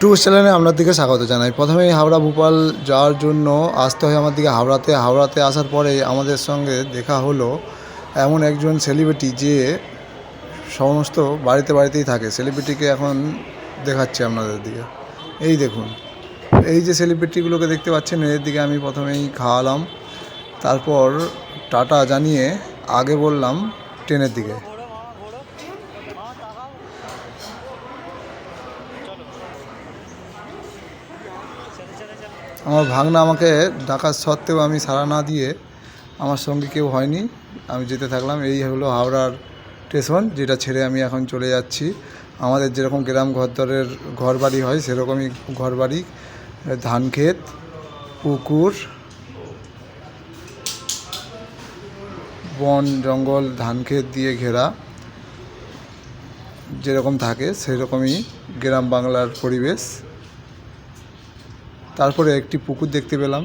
Tour চ্যানেলে আপনাদেরকে স্বাগত জানাই। প্রথমেই হাওড়া ভোপাল যাওয়ার জন্য আসতে হয় আমার দিকে হাওড়াতে। হাওড়াতে আসার পরে আমাদের সঙ্গে দেখা হলো এমন একজন সেলিব্রিটি যে সমস্ত বাড়িতে বাড়িতেই থাকে। সেলিব্রিটিকে এখন দেখাচ্ছি আপনাদের দিকে। এই দেখুন, এই যে সেলিব্রিটিগুলোকে দেখতে পাচ্ছেন এর দিকে আমি প্রথমেই খাওয়ালাম। তারপর টাটা জানিয়ে আগে বললাম ট্রেনের দিকে। আমার ভাগনা আমাকে ডাকার সত্ত্বেও আমি সাড়া না দিয়ে আমার সঙ্গে কেউ হয়নি। আমি যেতে থাকলাম। এই হলো হাওড়ার স্টেশন, যেটা ছেড়ে আমি এখন চলে যাচ্ছি। আমাদের যেরকম গ্রাম ঘরদরের ঘর বাড়ি হয়, সেরকমই ঘর বাড়ি ধান ক্ষেত পুকুর, বন, জঙ্গল ধান ক্ষেত দিয়ে ঘেরা। যেরকম থাকে, সেরকমই গ্রাম বাংলার পরিবেশ। তারপরে একটি পুকুর দেখতে পেলাম,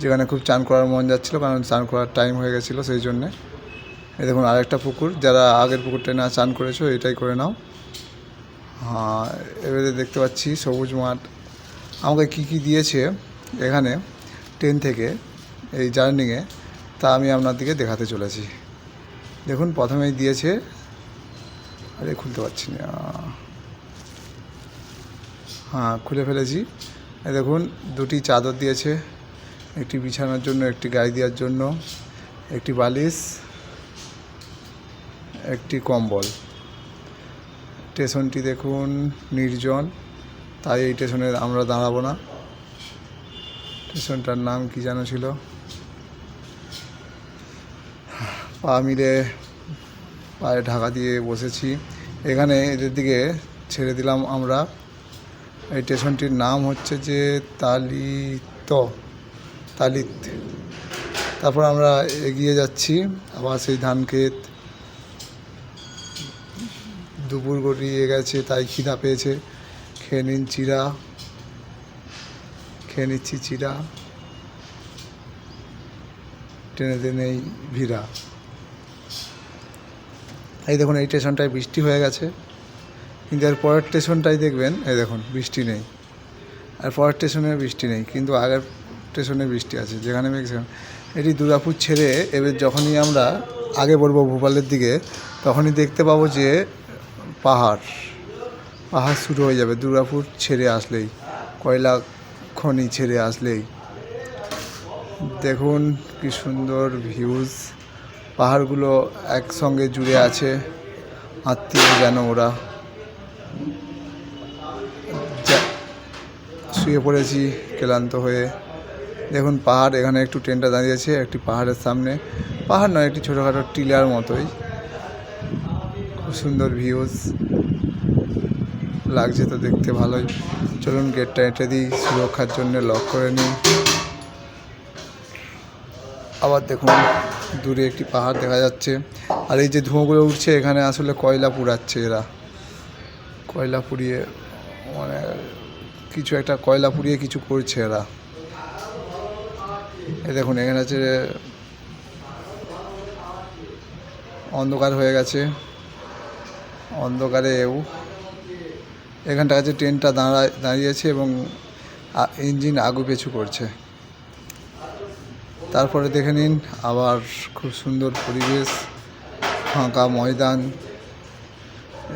যেখানে খুব চান করার মন যাচ্ছিল, কারণ চান করার টাইম হয়ে গেছিল সেই জন্যে। এই দেখুন, আরেকটা পুকুর, যারা আগের পুকুরটায় না চান করেছ, এটাই করে নাও। হ্যাঁ এবারে দেখতে পাচ্ছি সবুজ মাঠ। আমাকে কি কি দিয়েছে এখানে ট্রেন থেকে, এই জার্নিংয়ে তা আমি আপনার দিকে দেখাতে চলেছি। দেখুন, প্রথমেই দিয়েছে, আরে, খুলতে পারছি না। হ্যাঁ খুলে ফেলেছি। দেখুন, দুটি চাদর দিয়েছে। একটি বিছানার জন্য, একটি গায়ে দেওয়ার জন্য। একটি বালিশ, একটি কম্বল। স্টেশনটি দেখুন নির্জন, তাই এই স্টেশনে আমরা দাঁড়াবো না। স্টেশনটার নাম কি যেন ছিল? পা মিলে পায়ে ঢাকা দিয়ে বসেছি। এখানে এদের দিকে ছেড়ে দিলাম আমরা। এই স্টেশনটির নাম হচ্ছে যে তালিত তালিত। তারপর আমরা এগিয়ে যাচ্ছি, আবার সেই ধান ক্ষেত দুপুর গড়িয়ে গেছে, তাই খিদা পেয়েছে। খেয়ে নিন চিরা, খেয়ে নিচ্ছি চিরা। ট্রেনেতে নেই ভিড়া। এই দেখুন, এই স্টেশনটায় বৃষ্টি হয়ে গেছে। কিন্তু এর পরের স্টেশনটাই দেখবেন, এই দেখুন, বৃষ্টি নেই। আর পরের স্টেশনে বৃষ্টি নেই, কিন্তু আগের স্টেশনে বৃষ্টি আছে, যেখানে এটি দুর্গাপুর ছেড়ে এবার যখনই আমরা আগে বলব ভোপালের দিকে, তখনই দেখতে পাবো যে পাহাড় পাহাড় শুরু হয়ে যাবে, দুর্গাপুর ছেড়ে আসলেই, কয়লা খনি ছেড়ে আসলেই। দেখুন কি সুন্দর ভিউজ পাহাড়গুলো একসঙ্গে জুড়ে আছে, আত্মীয় যেন ওরা শুয়ে পড়েছি, ক্লান্ত হয়ে। দেখুন, পাহাড়, এখানে একটু ট্রেনটা দাঁড়িয়েছে, একটি পাহাড়ের সামনে। পাহাড় নয়, একটি ছোটোখাটো টিলার মতোই। খুব সুন্দর ভিউজ লাগছে তো দেখতে ভালোই। চলুন গেটটা এঁটে দিই, সুরক্ষার জন্য লক করে নিই। আবার দেখুন, দূরে একটি পাহাড় দেখা যাচ্ছে। আর এই যে ধোঁয়াগুলো উঠছে, এখানে আসলে কয়লা পুড়াচ্ছে এরা। কয়লা পুড়িয়ে মানে কিছু একটা কয়লা পুড়িয়ে কিছু করছে এরা। এ দেখুন, এখানে আছে অন্ধকার হয়ে গেছে। অন্ধকারে এও। এখানটা আছে ট্রেনটা দাঁড়ায় দাঁড়িয়েছে এবং ইঞ্জিন আগু পেছু করছে। তারপরে দেখে নিন, আবার খুব সুন্দর পরিবেশ, ফাঁকা ময়দান।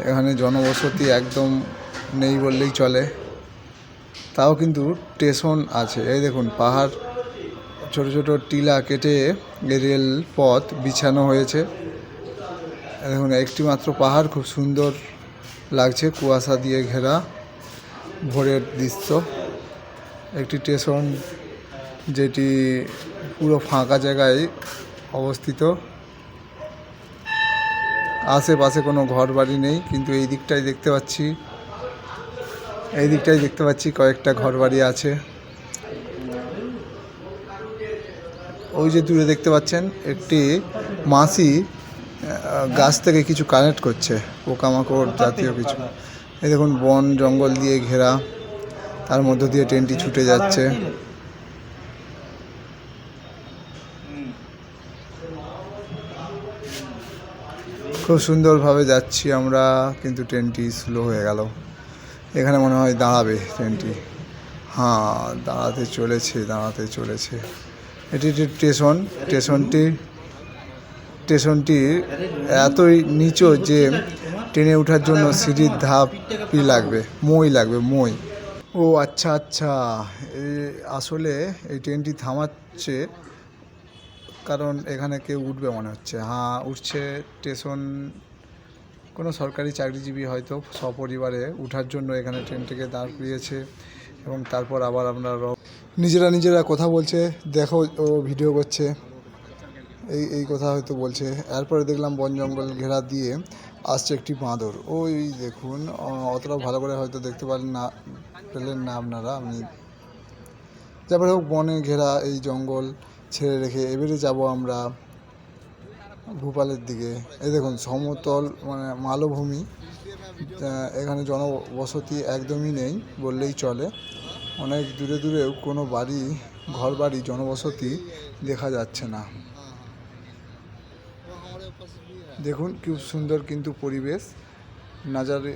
এখানে জনবসতি একদম নেই বললেই চলে। তাও কিন্তু স্টেশন আছে। এই দেখুন, পাহাড়, ছোট ছোট টিলা কেটে রেল পথ বিছানো হয়েছে। দেখুন, একটি মাত্র পাহাড়, খুব সুন্দর লাগছে কুয়াশা দিয়ে ঘেরা ভোরের দৃশ্য। একটি স্টেশন যেটি পুরো ফাঁকা জায়গায় অবস্থিত। আশেপাশে কোনো ঘর বাড়ি নেই, কিন্তু এই দিকটাই দেখতে পাচ্ছি। এই দিকটাই দেখতে পাচ্ছি কয়েকটা ঘর বাড়ি আছে। ওই যে দূরে দেখতে পাচ্ছেন, একটি মাসি গাছ থেকে কিছু কানেক্ট করছে, পোকামাকড় জাতীয় কিছু। এই দেখুন, বন, জঙ্গল দিয়ে ঘেরা, তার মধ্য দিয়ে ট্রেনটি ছুটে যাচ্ছে। খুব সুন্দরভাবে যাচ্ছি আমরা, কিন্তু ট্রেনটি স্লো হয়ে গেল। এখানে মনে হয় দাঁড়াবে ট্রেনটি। হ্যাঁ দাঁড়াতে চলেছে দাঁড়াতে চলেছে। এটি একটি স্টেশন, স্টেশনটি স্টেশনটি এতই নিচু যে ট্রেনে ওঠার জন্য সিঁড়ির ধাপই লাগবে, মই লাগবে, মই। ও আচ্ছা আচ্ছা। আসলে এই ট্রেনটি থামাচ্ছে কারণ এখানে কেউ উঠবে মনে হচ্ছে। হ্যাঁ উঠছে স্টেশন কোনো সরকারি চাকরিজীবী হয়তো সপরিবারে ওঠার জন্য এখানে ট্রেনটিকে দাঁড় করিয়েছে এবং তারপর আবার আমরা নিজেরা নিজেরা কথা বলছে, দেখো ও ভিডিও করছে। এই এই কথা হয়তো বলছে। এরপরে দেখলাম বন জঙ্গল ঘেরা দিয়ে আসছে একটি বাঁদর। ওই দেখুন অতটা ভালো করে হয়তো দেখতে পারেন না, পেলেন না আপনারা, আমি তারপরে হোক, বনে ঘেরা এই জঙ্গল ছেড়ে রেখে এবারে যাব আমরা ভূপালের দিকে। এই দেখুন, সমতল মানে মালভূমি। এখানে জনবসতি একদমই নেই বললেই চলে। অনেক দূরে দূরেও কোনো বাড়ি ঘর বাড়ি জনবসতি দেখা যাচ্ছে না। দেখুন, খুব সুন্দর কিন্তু পরিবেশ। নাজারে,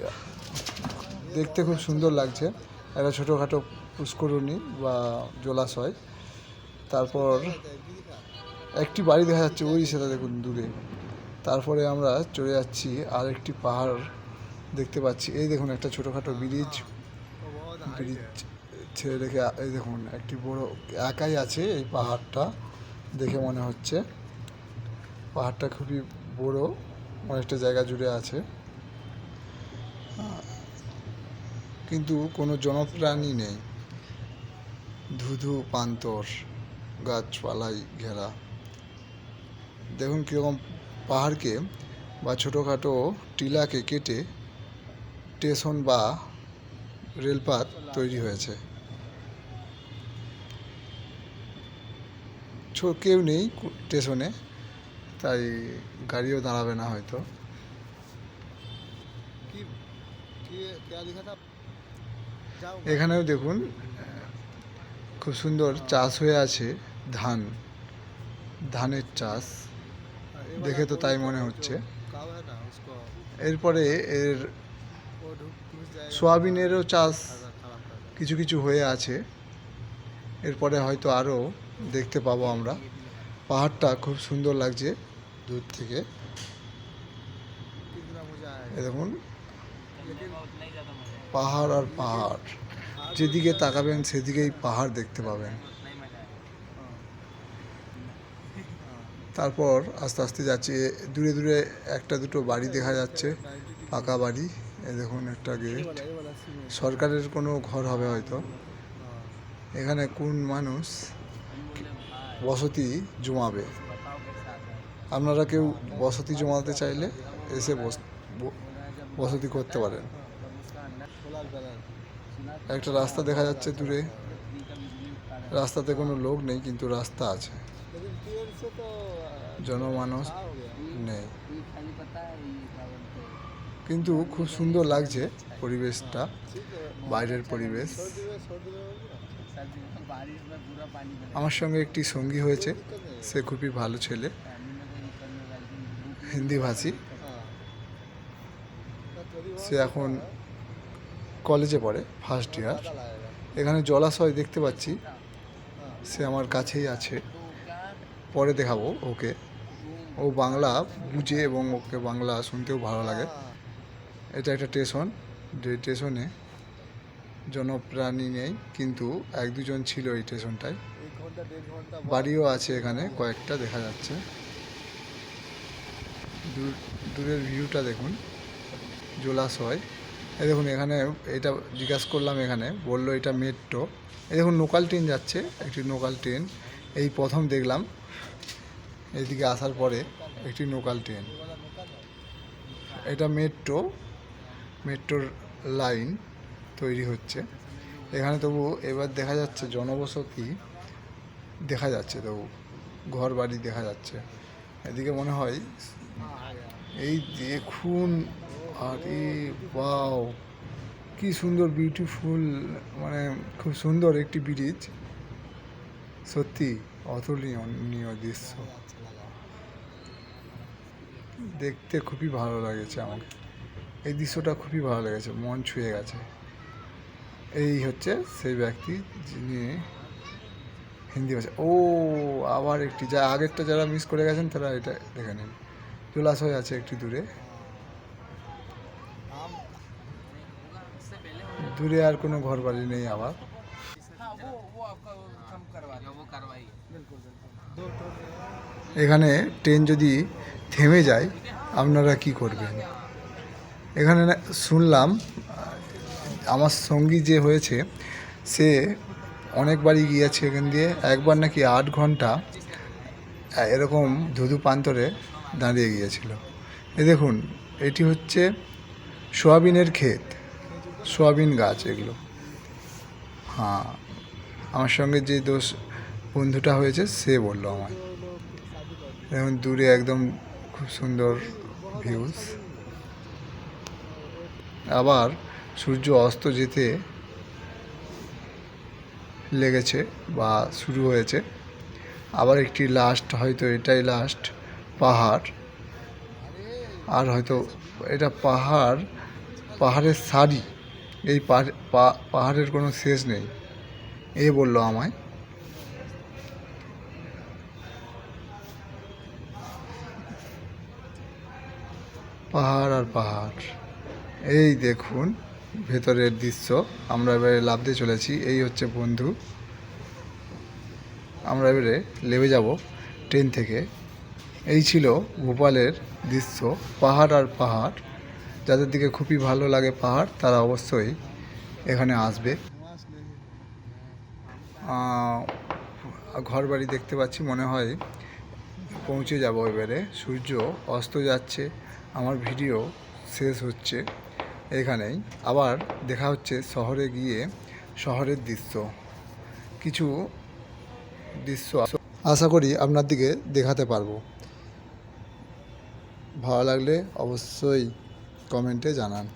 দেখতে খুব সুন্দর লাগছে। একটা ছোটোখাটো পুষ্করণী বা জলাশয়। তারপর একটি বাড়ি দেখা যাচ্ছে ওই সেটা দেখুন দূরে। তারপরে আমরা চলে যাচ্ছি আর একটি পাহাড় দেখতে পাচ্ছি। এই দেখুন একটা ছোটোখাটো ব্রিজ ব্রিজ ছেড়ে রেখে এই দেখুন একটি বড়, একাই আছে এই পাহাড়টা দেখে মনে হচ্ছে। পাহাড়টা খুবই বড়, অনেকটা জায়গা জুড়ে আছে। কিন্তু কোনো জনপ্রাণী নেই। ধুধু, পান্তর, গাছপালাই ঘেরা। দেখুন কীরকম পাহাড়কে বা ছোটোখাটো টিলাকে কেটে স্টেশন বা রেলপথ তৈরি হয়েছে। কেউ নেই স্টেশনে তাই গাড়িও দাঁড়াবে না হয়তো। এখানেও দেখুন খুব সুন্দর চাষ হয়ে আছে ধান ধানের চাষ। দেখে তো তাই মনে হচ্ছে। এরপরে এর সোয়াবিনেরও চাষ কিছু কিছু হয়ে আছে। এরপরে হয়তো আরও দেখতে পাবো আমরা। পাহাড়টা খুব সুন্দর লাগছে দূর থেকে। দেখুন, পাহাড় আর পাহাড়। যেদিকে তাকাবেন সেদিকেই পাহাড় দেখতে পাবেন। তারপর আস্তে আস্তে যাচ্ছি, দূরে দূরে একটা দুটো বাড়ি দেখা যাচ্ছে, পাকা বাড়ি। দেখুন একটা গেট সরকারের কোনো ঘর হবে হয়তো। এখানে কোন মানুষ বসতি জমাবে? আপনারা কেউ বসতি জমাতে চাইলে এসে বসতি করতে পারেন। একটা রাস্তা দেখা যাচ্ছে দূরে। রাস্তাতে কোনো লোক নেই, কিন্তু রাস্তা আছে। জনমানস নেই কিন্তু খুব সুন্দর লাগছে পরিবেশটা বাইরের পরিবেশ আমার সঙ্গে একটি সঙ্গী হয়েছে সে খুবই ভালো ছেলে। হিন্দি ভাষী সে এখন কলেজে পড়ে ফার্স্ট ইয়ার এখানে জলাশয় দেখতে পাচ্ছি। সে আমার কাছেই আছে। পরে দেখাবো ওকে। ও বাংলা বুঝে এবং ওকে বাংলা শুনতেও ভালো লাগে। এটা একটা স্টেশন যে স্টেশনে জনপ্রাণী নেই, কিন্তু এক দুজন ছিল এই স্টেশনটায় বাড়িও আছে এখানে, কয়েকটা দেখা যাচ্ছে। দূর, দূরের ভিউটা দেখুন জলাশয় এ দেখুন, এখানে এটা জিজ্ঞাসা করলাম এখানে, বলল এটা মেট্রো এ দেখুন লোকাল ট্রেন যাচ্ছে, একটি লোকাল ট্রেন এই প্রথম দেখলাম এইদিকে আসার পরে একটি লোকাল ট্রেন। এটা মেট্রো মেট্রোর লাইন তৈরি হচ্ছে। এখানে তবু এবার দেখা যাচ্ছে জনবসতি দেখা যাচ্ছে তবু ঘর বাড়ি দেখা যাচ্ছে। এদিকে মনে হয় এই দেখুন, আরে বাও কি সুন্দর বিউটিফুল মানে খুব সুন্দর একটি ব্রিজ সত্যি অতুলনীয় দৃশ্য। দেখতে খুবই ভালো লেগেছে আমাকে। এই দৃশ্যটা খুবই ভালো লেগেছে মন ছুঁয়ে গেছে। এই হচ্ছে সেই ব্যক্তি যিনি হিন্দি ভাষা ও আবার একটি যা আগেরটা যারা মিস করে গেছেন তারা এটা দেখে নিন। জলাশয় আছে একটি দূরে। দূরে আর কোনো ঘর বাড়ি নেই আবার। এখানে ট্রেন যদি থেমে যায়, আপনারা কি করবেন? এখানে শুনলাম, আমার সঙ্গী যে হয়েছে, সে অনেকবারই গিয়েছে এখান দিয়ে, একবার নাকি আট ঘণ্টা, এরকম ধুধু প্রান্তরে দাঁড়িয়ে গিয়েছিল। এ দেখুন, এটি হচ্ছে সোয়াবিনের ক্ষেত, সোয়াবিন গাছ এগুলো। হ্যাঁ আমার সঙ্গে যে দোষ বন্ধুটা হয়েছে, সে বলল আমায়। এখন দূরে একদম খুব সুন্দর ভিউজ আবার সূর্য অস্ত যেতে লেগেছে বা শুরু হয়েছে। আবার একটি লাস্ট হয়তো এটাই লাস্ট পাহাড়। আর হয়তো এটা পাহাড়, পাহাড়ের সারি। এই পাহাড়ের কোনো শেষ নেই। এ বলল আমায়। পাহাড় আর পাহাড়। এই দেখুন, ভেতরের দৃশ্য। আমরা এবারে লাভ দিয়ে চলেছি। এই হচ্ছে বন্ধু। আমরা এবারে লেবে যাব ট্রেন থেকে। এই ছিল ভোপালের দৃশ্য, পাহাড় আর পাহাড়। যাদের দিকে খুবই ভালো লাগে পাহাড়, তারা অবশ্যই এখানে আসবে। ঘর বাড়ি দেখতে পাচ্ছি, মনে হয় পৌঁছে যাব এবারে। সূর্য অস্ত যাচ্ছে। আমার ভিডিও শেষ হচ্ছে এখানেই। আবার দেখা হচ্ছে শহরে গিয়ে শহরের দৃশ্য। কিছু দৃশ্য আশা করি আপনার দিকে দেখাতে পারব। ভালো লাগলে অবশ্যই কমেন্টে জানান।